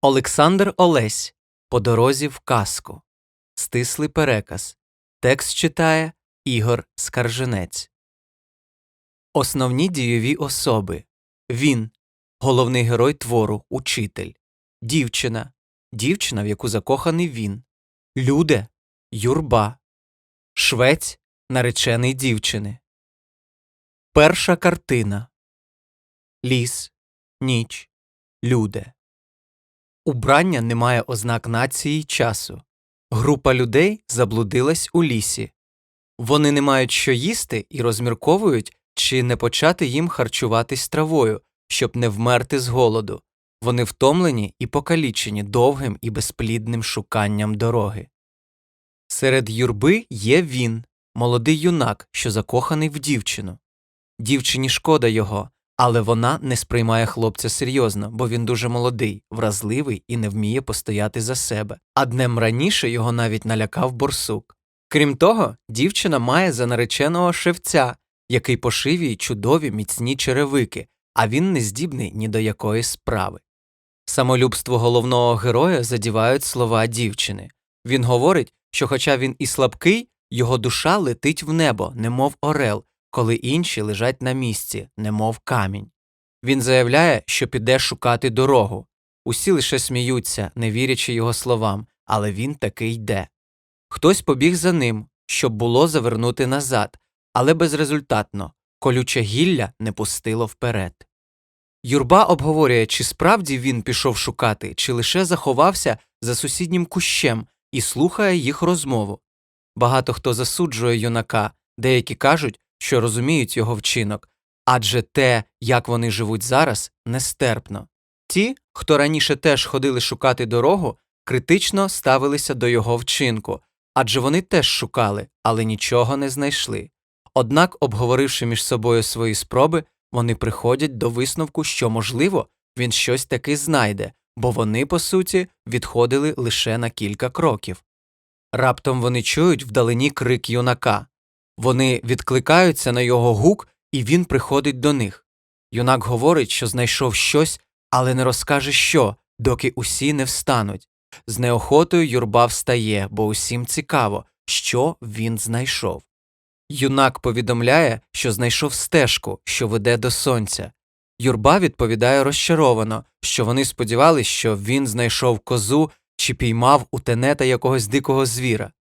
Олександр Олесь По дорозі в казку. Стислий переказ. Текст читає Ігор Скарженець. Основні дійові особи. Він. Головний герой твору, учитель. Дівчина. Дівчина, в яку закоханий він. Люде. Юрба. Швець. Наречений дівчини. Перша картина. Ліс. Ніч. Люде. Убрання не має ознак нації часу. Група людей заблудилась у лісі. Вони не мають що їсти і розмірковують, чи не почати їм харчуватись травою, щоб не вмерти з голоду. Вони втомлені і покалічені довгим і безплідним шуканням дороги. Серед юрби є він, молодий юнак, що закоханий в дівчину. Дівчині шкода його, але вона не сприймає хлопця серйозно, бо він дуже молодий, вразливий і не вміє постояти за себе. А днем раніше його навіть налякав борсук. Крім того, дівчина має за нареченого шевця, який пошив їй чудові міцні черевики, а він не здібний ні до якої справи. Самолюбство головного героя задівають слова дівчини. Він говорить, що, хоча він і слабкий, його душа летить в небо, немов орел, коли інші лежать на місці, немов камінь. Він заявляє, що піде шукати дорогу. Усі лише сміються, не вірячи його словам, але він таки йде. Хтось побіг за ним, щоб було завернути назад, але безрезультатно колюче гілля не пустило вперед. Юрба обговорює, чи справді він пішов шукати, чи лише заховався за сусіднім кущем і слухає їх розмову. Багато хто засуджує юнака, деякі кажуть, що розуміють його вчинок, адже те, як вони живуть зараз, нестерпно. Ті, хто раніше теж ходили шукати дорогу, критично ставилися до його вчинку, адже вони теж шукали, але нічого не знайшли. Однак, обговоривши між собою свої спроби, вони приходять до висновку, що, можливо, він щось таки знайде, бо вони, по суті, відходили лише на кілька кроків. Раптом вони чують вдалині крик юнака. Вони відкликаються на його гук, і він приходить до них. Юнак говорить, що знайшов щось, але не розкаже що, доки усі не встануть. З неохотою юрба встає, бо усім цікаво, що він знайшов. Юнак повідомляє, що знайшов стежку, що веде до сонця. Юрба відповідає розчаровано, що вони сподівались, що він знайшов козу чи піймав у тенета якогось дикого звіра.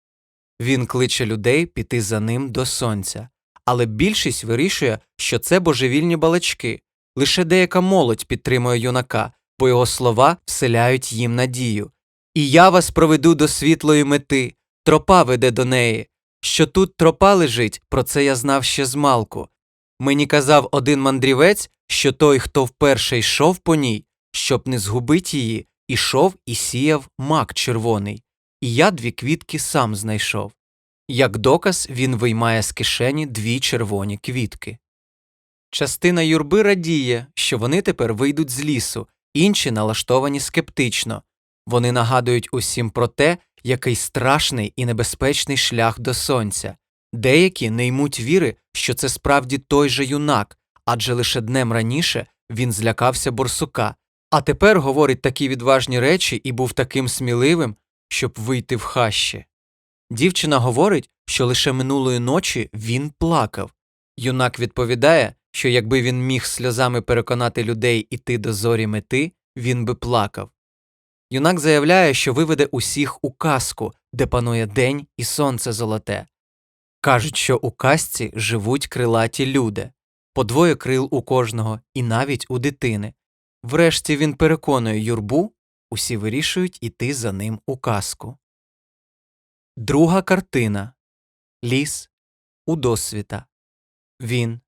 Він кличе людей піти за ним до сонця, але більшість вирішує, що це божевільні балачки. Лише деяка молодь підтримує юнака, бо його слова вселяють їм надію. І я вас проведу до світлої мети, тропа веде до неї. Що тут тропа лежить, про це я знав ще змалку. Мені казав один мандрівець, що той, хто вперше йшов по ній, щоб не згубить її, ішов і сіяв мак червоний, і я дві квітки сам знайшов. Як доказ він виймає з кишені дві червоні квітки. Частина юрби радіє, що вони тепер вийдуть з лісу, інші налаштовані скептично. Вони нагадують усім про те, який страшний і небезпечний шлях до сонця. Деякі не ймуть віри, що це справді той же юнак, адже лише днем раніше він злякався борсука, а тепер говорить такі відважні речі і був таким сміливим, щоб вийти в хащі. Дівчина говорить, що лише минулої ночі він плакав. Юнак відповідає, що якби він міг сльозами переконати людей іти до зорі мети, він би плакав. Юнак заявляє, що виведе усіх у казку, де панує день і сонце золоте. Кажуть, що у казці живуть крилаті люди, по двоє крил у кожного і навіть у дитини. Врешті він переконує юрбу, усі вирішують іти за ним у казку. Друга картина Ліс у досвіта. Він,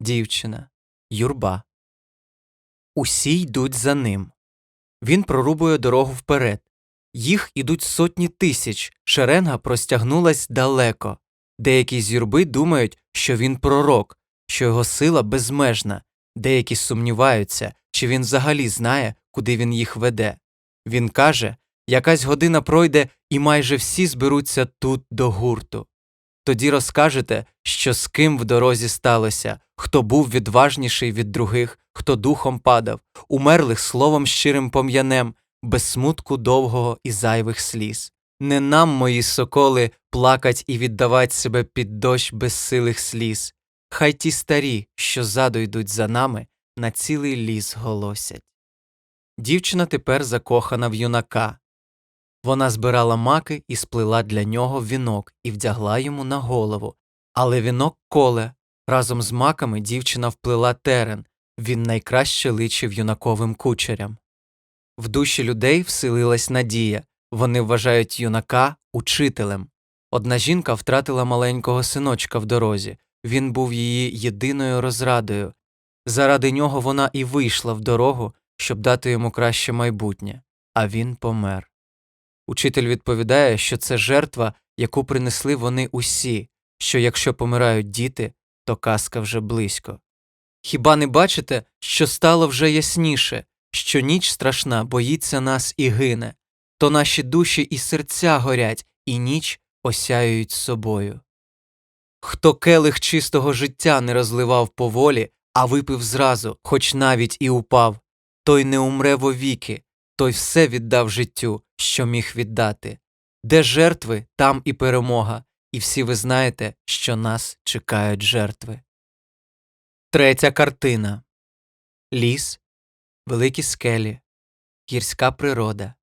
дівчина, юрба. Усі йдуть за ним. Він прорубує дорогу вперед. Їх ідуть сотні тисяч, шеренга простягнулась далеко. Деякі з юрби думають, що він пророк, що його сила безмежна, деякі сумніваються, чи він взагалі знає, куди він їх веде. Він каже якась година пройде, і майже всі зберуться тут до гурту. Тоді розкажете, що з ким в дорозі сталося, хто був відважніший від других, хто духом падав, умерлих словом щирим пом'янем, без смутку довгого і зайвих сліз. Не нам, мої соколи, плакать і віддавать себе під дощ безсилих сліз. Хай ті старі, що ззаду йдуть за нами, на цілий ліс голосять. Дівчина тепер закохана в юнака. Вона збирала маки і сплела для нього вінок і вдягла йому на голову, але вінок коле. Разом з маками дівчина вплела терен, він найкраще личив юнаковим кучерям. В душі людей вселилась надія, вони вважають юнака учителем. Одна жінка втратила маленького синочка в дорозі, він був її єдиною розрадою. Заради нього вона і вийшла в дорогу, щоб дати йому краще майбутнє, а він помер. Учитель відповідає, що це жертва, яку принесли вони усі, що якщо помирають діти, то казка вже близько. Хіба не бачите, що стало вже ясніше, що ніч страшна боїться нас і гине, то наші душі і серця горять, і ніч осяюють собою. Хто келих чистого життя не розливав поволі, а випив зразу, хоч навіть і упав, той не умре вовіки, той все віддав життю, що міг віддати. Де жертви, там і перемога, і всі ви знаєте, що нас чекають жертви. Третя картина Ліс, великі скелі, гірська природа,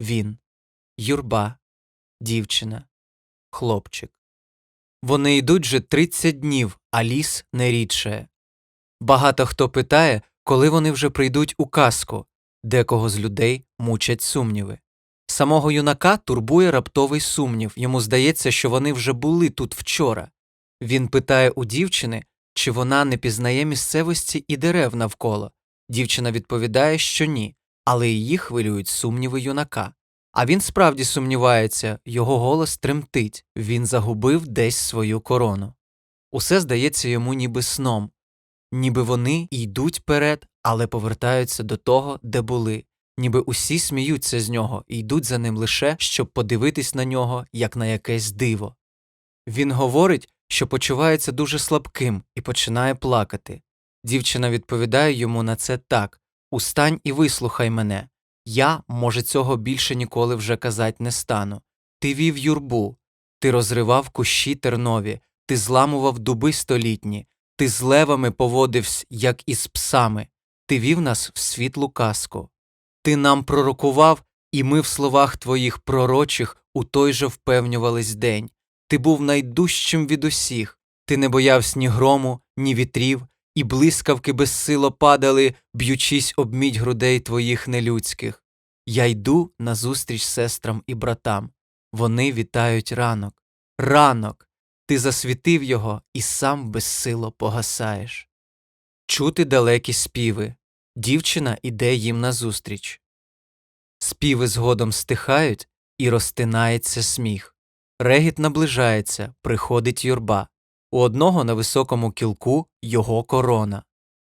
він, юрба, дівчина, хлопчик. Вони йдуть же 30 днів, а ліс не рідшає. Багато хто питає, коли вони вже прийдуть у казку, декого з людей мучать сумніви. Самого юнака турбує раптовий сумнів, йому здається, що вони вже були тут вчора. Він питає у дівчини, чи вона не пізнає місцевості і дерев навколо. Дівчина відповідає, що ні, але її хвилюють сумніви юнака. А він справді сумнівається, його голос тремтить, він загубив десь свою корону. Усе здається йому ніби сном, ніби вони йдуть перед, але повертаються до того, де були, ніби усі сміються з нього і йдуть за ним лише, щоб подивитись на нього, як на якесь диво. Він говорить, що почувається дуже слабким і починає плакати. Дівчина відповідає йому на це так Устань і вислухай мене. Я, може, цього більше ніколи вже казать не стану. Ти вів юрбу, ти розривав кущі тернові, ти зламував дуби столітні, ти з левами поводився, як із псами, ти вів нас в світлу казку. Ти нам пророкував, і ми в словах твоїх пророчих у той же впевнювались день. Ти був найдужчим від усіх, ти не боявся ні грому, ні вітрів, і блискавки безсило падали, б'ючись об мідь грудей твоїх нелюдських. Я йду назустріч сестрам і братам. Вони вітають ранок. Ранок. Ти засвітив його і сам безсило погасаєш. Чути далекі співи. Дівчина іде їм назустріч. Співи згодом стихають, і розтинається сміх. Регіт наближається, приходить юрба. У одного на високому кілку його корона.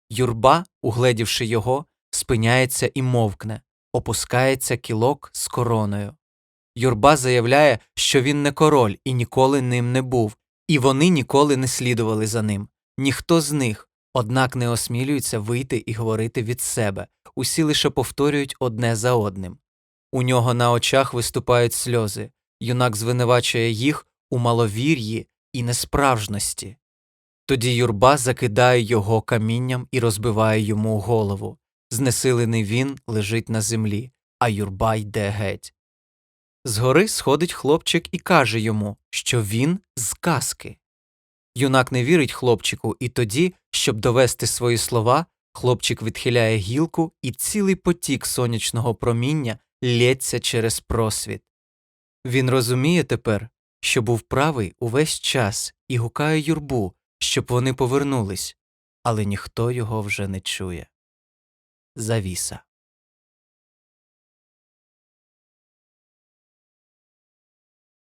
Юрба, угледівши його, спиняється і мовкне, опускається кілок з короною. Юрба заявляє, що він не король і ніколи ним не був, і вони ніколи не слідували за ним. Ніхто з них, однак не осмілюється вийти і говорити від себе, усі лише повторюють одне за одним. У нього на очах виступають сльози, юнак звинувачує їх у маловір'ї і несправжності. Тоді юрба закидає його камінням і розбиває йому голову. Знесилений він лежить на землі, а юрба йде геть. Згори сходить хлопчик і каже йому, що він з казки. Юнак не вірить хлопчику, і тоді, щоб довести свої слова, хлопчик відхиляє гілку, і цілий потік сонячного проміння лється через просвіт. Він розуміє тепер, що був правий увесь час і гукає юрбу, щоб вони повернулись, але ніхто його вже не чує. Завіса